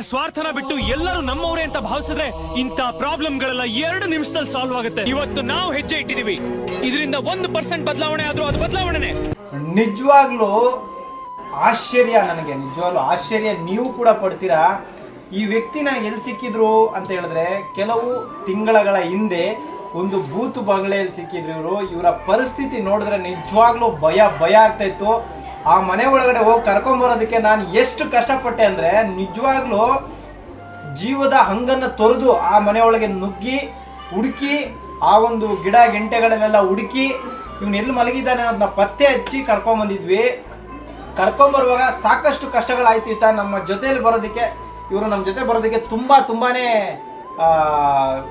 ಸ್ವಾರ್ಥನ ಬಿಟ್ಟು ಎಲ್ಲರೂ ನಮ್ಮವರೇ ಅಂತ ಭಾವಿಸಿದ್ರೆ ಇಂಥ ಪ್ರಾಬ್ಲಮ್ಗಳೆಲ್ಲ ಎರಡು ನಿಮಿಷದಲ್ಲಿ ಸಾಲ್ವ್ ಆಗುತ್ತೆ. ಇವತ್ತು ನಾವು ಹೆಜ್ಜೆ ಇಟ್ಟಿದೀವಿ ಇದರಿಂದ ಒಂದು ಪರ್ಸೆಂಟ್ ಬದಲಾವಣೆ ಆದ್ರೂ ಅದು ಬದಲಾವಣೆನೆ. ನಿಜವಾಗ್ಲೂ ಆಶ್ಚರ್ಯ ನನಗೆ, ನಿಜವಾಗ್ಲೂ ಆಶ್ಚರ್ಯ. ನೀವು ಕೂಡ ಪಡ್ತೀರಾ? ಈ ವ್ಯಕ್ತಿ ನನಗೆ ಎಲ್ಲಿ ಸಿಕ್ಕಿದ್ರು ಅಂತ ಹೇಳಿದ್ರೆ ಕೆಲವು ತಿಂಗಳಗಳ ಹಿಂದೆ ಒಂದು ಬೂತು ಬಂಗ್ಲೆಯಲ್ಲಿ ಸಿಕ್ಕಿದ್ರು ಇವರು. ಇವರ ಪರಿಸ್ಥಿತಿ ನೋಡಿದ್ರೆ ನಿಜವಾಗ್ಲೂ ಭಯ ಭಯ ಆಗ್ತಾ ಇತ್ತು. ಆ ಮನೆ ಒಳಗಡೆ ಹೋಗಿ ಕರ್ಕೊಂಬರೋದಕ್ಕೆ ನಾನು ಎಷ್ಟು ಕಷ್ಟಪಟ್ಟೆ ಅಂದರೆ ನಿಜವಾಗ್ಲೂ ಜೀವದ ಹಂಗನ್ನು ತೊರೆದು ಆ ಮನೆಯೊಳಗೆ ನುಗ್ಗಿ, ಹುಡುಕಿ, ಆ ಒಂದು ಗಿಡ, ಗೆಂಟೆಗಳನ್ನೆಲ್ಲ ಹುಡುಕಿ ಇವನು ಎಲ್ಲಿ ಮಲಗಿದ್ದಾನೆ ಅನ್ನೋದನ್ನ ಪತ್ತೆ ಹಚ್ಚಿ ಕರ್ಕೊಂಬಂದಿದ್ವಿ ಕರ್ಕೊಂಬರುವಾಗ ಸಾಕಷ್ಟು ಕಷ್ಟಗಳಾಯ್ತು ಈತ. ನಮ್ಮ ಜೊತೆಯಲ್ಲಿ ಬರೋದಕ್ಕೆ, ಇವರು ನಮ್ಮ ಜೊತೆ ಬರೋದಕ್ಕೆ ತುಂಬ ತುಂಬಾ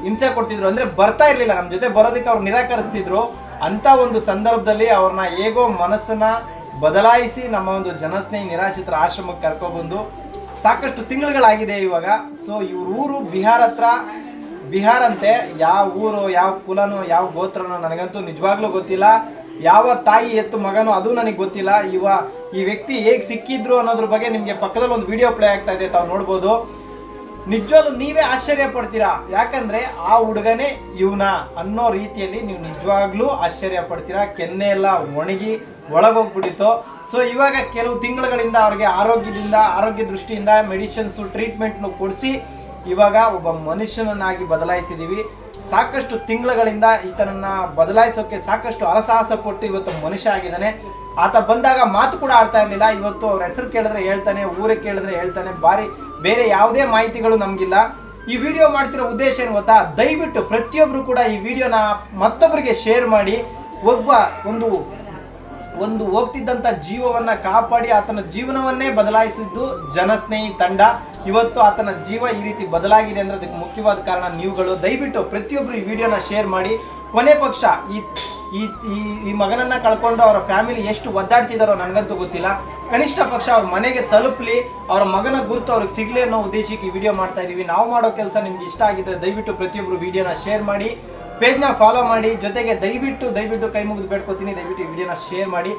ಹಿಂಸೆ ಕೊಡ್ತಿದ್ರು. ಅಂದರೆ ಬರ್ತಾ ಇರಲಿಲ್ಲ. ನಮ್ಮ ಜೊತೆ ಬರೋದಕ್ಕೆ ಅವ್ರು ನಿರಾಕರಿಸ್ತಿದ್ರು. ಅಂಥ ಒಂದು ಸಂದರ್ಭದಲ್ಲಿ ಅವ್ರನ್ನ ಹೇಗೋ ಮನಸ್ಸನ್ನ ಬದಲಾಯಿಸಿ ನಮ್ಮ ಒಂದು ಜನಸ್ನೇಹಿ ನಿರಾಶ್ರಿತರ ಆಶ್ರಮಕ್ಕೆ ಕರ್ಕೊಬಂದು ಸಾಕಷ್ಟು ತಿಂಗಳುಗಳಾಗಿದೆ ಇವಾಗ. ಸೊ ಇವ್ರ ಊರು ಬಿಹಾರ ಹತ್ರ. ಬಿಹಾರ್ ಅಂತೆ ಯಾವ ಊರು, ಯಾವ ಕುಲನೋ, ಯಾವ ಗೋತ್ರನೋ ನನಗಂತೂ ನಿಜವಾಗ್ಲೂ ಗೊತ್ತಿಲ್ಲ. ಯಾವ ತಾಯಿ ಎತ್ತು ಮಗನೋ ಅದು ನನಗೆ ಗೊತ್ತಿಲ್ಲ. ಇವ ಈ ವ್ಯಕ್ತಿ ಹೇಗೆ ಸಿಕ್ಕಿದ್ರು ಅನ್ನೋದ್ರ ಬಗ್ಗೆ ನಿಮಗೆ ಪಕ್ಕದಲ್ಲಿ ಒಂದು ವಿಡಿಯೋ ಪ್ಲೇ ಆಗ್ತಾ ಇದೆ, ತಾವು ನೋಡ್ಬೋದು. ನಿಜವಾಗ್ಲೂ ನೀವೇ ಆಶ್ಚರ್ಯ ಪಡ್ತೀರಾ? ಯಾಕಂದ್ರೆ ಆ ಹುಡುಗನೇ ಇವನ ಅನ್ನೋ ರೀತಿಯಲ್ಲಿ ನೀವು ನಿಜವಾಗ್ಲೂ ಆಶ್ಚರ್ಯ ಪಡ್ತೀರಾ? ಕೆನ್ನೆ ಎಲ್ಲ ಒಣಗಿ ಒಳಗೋಗ್ಬಿಟ್ಟಿತ್ತು. ಸೊ ಇವಾಗ ಕೆಲವು ತಿಂಗಳುಗಳಿಂದ ಅವ್ರಿಗೆ ಆರೋಗ್ಯದಿಂದ, ಆರೋಗ್ಯ ದೃಷ್ಟಿಯಿಂದ ಮೆಡಿಸಿನ್ಸು ಟ್ರೀಟ್ಮೆಂಟ್ನು ಕೊಡಿಸಿ ಇವಾಗ ಒಬ್ಬ ಮನುಷ್ಯನನ್ನಾಗಿ ಬದಲಾಯಿಸಿದ್ದೀವಿ ಸಾಕಷ್ಟು ತಿಂಗಳುಗಳಿಂದ ಈತನನ್ನ ಬದಲಾಯಿಸೋಕೆ ಸಾಕಷ್ಟು ಹರಸಾಹಸ ಪಟ್ಟು ಇವತ್ತು ಮನುಷ್ಯ ಆಗಿದ್ದಾನೆ. ಆತ ಬಂದಾಗ ಮಾತು ಕೂಡ ಆಡ್ತಾ ಇರಲಿಲ್ಲ. ಇವತ್ತು ಅವ್ರ ಹೆಸರು ಕೇಳಿದ್ರೆ ಹೇಳ್ತಾನೆ ಊರಿಗೆ ಕೇಳಿದ್ರೆ ಹೇಳ್ತಾನೆ. ಬಾರಿ ಬೇರೆ ಯಾವುದೇ ಮಾಹಿತಿಗಳು ನಮಗಿಲ್ಲ. ಈ ವಿಡಿಯೋ ಮಾಡ್ತಿರೋ ಉದ್ದೇಶ ಏನು ಗೊತ್ತಾ? ದಯವಿಟ್ಟು ಪ್ರತಿಯೊಬ್ಬರು ಕೂಡ ಈ ವಿಡಿಯೋನ ಮತ್ತೊಬ್ಬರಿಗೆ ಶೇರ್ ಮಾಡಿ. ಒಬ್ಬ ಒಂದು ಒಂದು ಹೋಗ್ತಿದ್ದಂಥ ಜೀವವನ್ನ ಕಾಪಾಡಿ ಆತನ ಜೀವನವನ್ನೇ ಬದಲಾಯಿಸಿದ್ದು ಜನಸ್ನೇಹಿ ತಂಡ. ಇವತ್ತು ಆತನ ಜೀವ ಈ ರೀತಿ ಬದಲಾಗಿದೆ ಅಂದ್ರೆ ಅದಕ್ಕೆ ಮುಖ್ಯವಾದ ಕಾರಣ ನೀವುಗಳು. ದಯವಿಟ್ಟು ಪ್ರತಿಯೊಬ್ಬರು ಈ ವಿಡಿಯೋನ ಶೇರ್ ಮಾಡಿ. ಕೊನೆ ಪಕ್ಷ ಈ ಈ, ಈ- ಈ ಮಗನನ್ನ ಕಳ್ಕೊಂಡು ಅವರ ಫ್ಯಾಮಿಲಿ ಎಷ್ಟು ಒದ್ದಾಡ್ತಿದಾರೋ ನನಗಂತೂ ಗೊತ್ತಿಲ್ಲ. ಕನಿಷ್ಠ ಪಕ್ಷ ಅವ್ರ ಮನೆಗೆ ತಲುಪಲಿ, ಅವರ ಮಗನ ಗುರುತು ಅವ್ರಿಗೆ ಸಿಗ್ಲಿ ಅನ್ನೋ ಉದ್ದೇಶಕ್ಕೆ ಈ ವಿಡಿಯೋ ಮಾಡ್ತಾ ಇದ್ದೀವಿ ನಾವು ಮಾಡೋ ಕೆಲಸ ನಿಮ್ಗೆ ಇಷ್ಟ ಆಗಿದ್ರೆ ದಯವಿಟ್ಟು ಪ್ರತಿಯೊಬ್ಬರು ವಿಡಿಯೋನ ಶೇರ್ ಮಾಡಿ. ಪೇಜ್ನ ಫಾಲೋ ಮಾಡಿ ಜೊತೆಗೆ ದಯವಿಟ್ಟು ದಯವಿಟ್ಟು ಕೈ ಮುಗಿದು ಬೇಡ್ಕೋತೀನಿ ದಯವಿಟ್ಟು ಈ ವಿಡಿಯೋನ ಶೇರ್ ಮಾಡಿ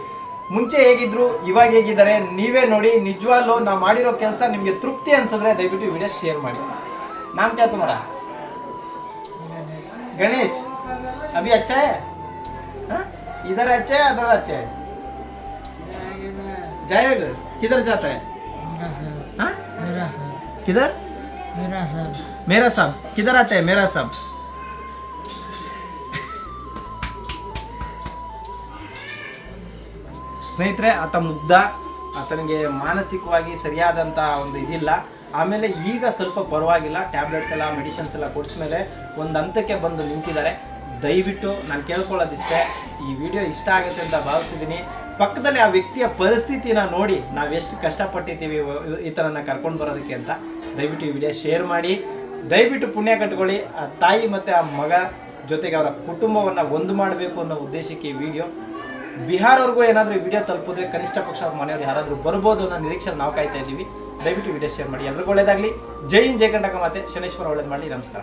ಮುಂಚೆ ಹೇಗಿದ್ರು ಇವಾಗ ಹೇಗಿದ್ದಾರೆ ನೀವೇ ನೋಡಿ ನಿಜವಾಗ್ಲೂ ನಾವು ಮಾಡಿರೋ ಕೆಲಸ ನಿಮಗೆ ತೃಪ್ತಿ ಅನ್ಸಿದ್ರೆ ದಯವಿಟ್ಟು ಈ ವಿಡಿಯೋ ಶೇರ್ ಮಾಡಿ ನಾಮ್ ಕ್ಯಾ ತುಮಾರ गणेश अभी अच्छा है हाँ? इधर अच्छा है अदर अच्छा है जाएगा किधर जाता है मेरा सब हाँ? मेरा सब किधर मेरा सब मेरा साहब किधर आता है मेरा साहब ಸ್ನೇಹಿತರೆ, ಆತ ಮುಗ್ಧ. ಆತನಿಗೆ ಮಾನಸಿಕವಾಗಿ ಸರಿಯಾದಂಥ ಒಂದು ಇದಿಲ್ಲ. ಆಮೇಲೆ ಈಗ ಸ್ವಲ್ಪ ಪರವಾಗಿಲ್ಲ. ಟ್ಯಾಬ್ಲೆಟ್ಸ್ ಎಲ್ಲ ಮೆಡಿಸಿನ್ಸ್ ಎಲ್ಲ ಕೊಡಿಸ್ಮೇಲೆ ಒಂದು ಹಂತಕ್ಕೆ ಬಂದು ನಿಂತಿದ್ದಾರೆ. ದಯವಿಟ್ಟು ನಾನು ಕೇಳ್ಕೊಳ್ಳೋದಿಷ್ಟೇ, ಈ ವಿಡಿಯೋ ಇಷ್ಟ ಆಗುತ್ತೆ ಅಂತ ಭಾವಿಸಿದ್ದೀನಿ. ಪಕ್ಕದಲ್ಲಿ ಆ ವ್ಯಕ್ತಿಯ ಪರಿಸ್ಥಿತಿನ ನೋಡಿ ನಾವು ಎಷ್ಟು ಕಷ್ಟಪಟ್ಟಿದ್ದೀವಿ ಈತನನ್ನ ಕರ್ಕೊಂಡು ಬರೋದಕ್ಕೆ ಅಂತ ದಯವಿಟ್ಟು ಈ ವಿಡಿಯೋ ಶೇರ್ ಮಾಡಿ. ದಯವಿಟ್ಟು ಪುಣ್ಯ ಕಟ್ಕೊಳ್ಳಿ. ಆ ತಾಯಿ ಮತ್ತು ಆ ಮಗ ಜೊತೆಗೆ ಅವರ ಕುಟುಂಬವನ್ನು ಒಂದು ಮಾಡಬೇಕು ಅನ್ನೋ ಉದ್ದೇಶಕ್ಕೆ ಈ ವಿಡಿಯೋ ಬಿಹಾರವ್ರಿಗೂ ಏನಾದರೂ ಈ ವಿಡಿಯೋ ತಲುಪಿದ್ರೆ ಕನಿಷ್ಠ ಪಕ್ಷ ಅವ್ರ ಮನೆಯವ್ರು ಯಾರಾದರೂ ಬರ್ಬೋದು ಅನ್ನೋ ನಿರೀಕ್ಷೆ ನಾವು ಕಾಯ್ತಾ ಇದ್ದೀವಿ. ದಯವಿಟ್ಟು ವಿಡಿಯೋ ಶೇರ್ ಮಾಡಿ. ಎಲ್ರಿಗೂ ಒಳ್ಳೇದಾಗಲಿ. ಜೈ ಹಿಂದ್, ಜೈ ಕಂಡಕ ಮತ್ತೆ ಶನೇಶ್ವರ ಒಳ್ಳೇದು ಮಾಡಲಿ. ನಮಸ್ಕಾರ.